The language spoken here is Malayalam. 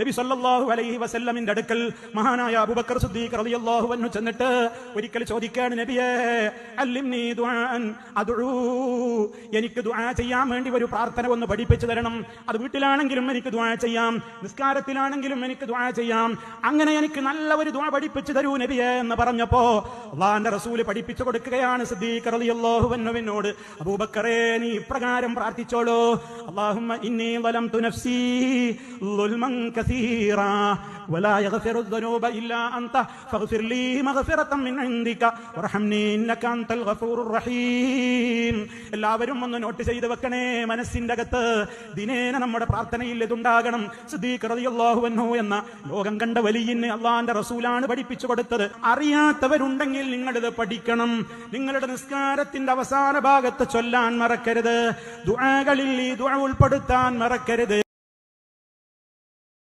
നബി സല്ലല്ലാഹു അലൈഹി വസല്ലമിന്റെ അടുക്കൽ മഹാനായ അബൂബക്കർ സിദ്ദീഖ് റളിയല്ലാഹു അൻഹു ചെന്നിട്ട് ഒരിക്കൽ ചോദിക്കാണ് നബിയെ അല്ലിംനി ദുആൻ എനിക്ക് ദുആ ചെയ്യാൻ വേണ്ടി ഒരു പ്രാർത്ഥന ഒന്ന് പഠിപ്പിച്ചു തരണം. അത് വീട്ടിലാണെങ്കിലും എനിക്ക് ദുആ ചെയ്യാം നിസ്കാരത്തിലാണെങ്കിലും എനിക്ക് ദുആ ചെയ്യാം. അങ്ങനെ എനിക്ക് നല്ല ഒരു ദുആ പഠിപ്പിച്ചു തരൂ നബിയെ എന്ന് പറഞ്ഞപ്പോ അള്ളാന്റെ റസൂൽ പഠിപ്പിച്ചു കൊടുക്കുകയാണ് സിദ്ദീഖ് റളിയല്ലാഹു അൻഹുവിനോട് അബൂബക്കറേ നീ ഇപ്രകാരം പ്രാർത്ഥിച്ചോളൂ. അല്ലാഹുമ്മ ഇന്നി വലം തുനഫ്സി കസീറാ ولا يغفر الذنوب إلا أنت فاغفر لي مغفرة من عندك وارحمني إنك أنت الغفور الرحيم എല്ലാവരും ഒന്ന് നോട്ട് ചെയ്ത് വെക്കണേ മനസ്സിന്റെ അകത്ത് ദിനേന നമ്മുടെ പ്രാർത്ഥനയിൽ ഇതുണ്ടാകണം സിദ്ദീഖ് റളിയല്ലാഹു അൻഹു എന്ന ലോകം കണ്ട വലിയന് അള്ളാന്റെ റസൂലാണ് പഠിപ്പിച്ചു കൊടുത്തത് അറിയാത്തവരുണ്ടെങ്കിൽ നിങ്ങളിത് പഠിക്കണം നിങ്ങളുടെ നിസ്കാരത്തിന്റെ അവസാന ഭാഗത്ത് ചൊല്ലാൻ മറക്കരുത് ദുആകളിൽ ഈ ദുആ ഉൾപ്പെടുത്താൻ മറക്കരുത്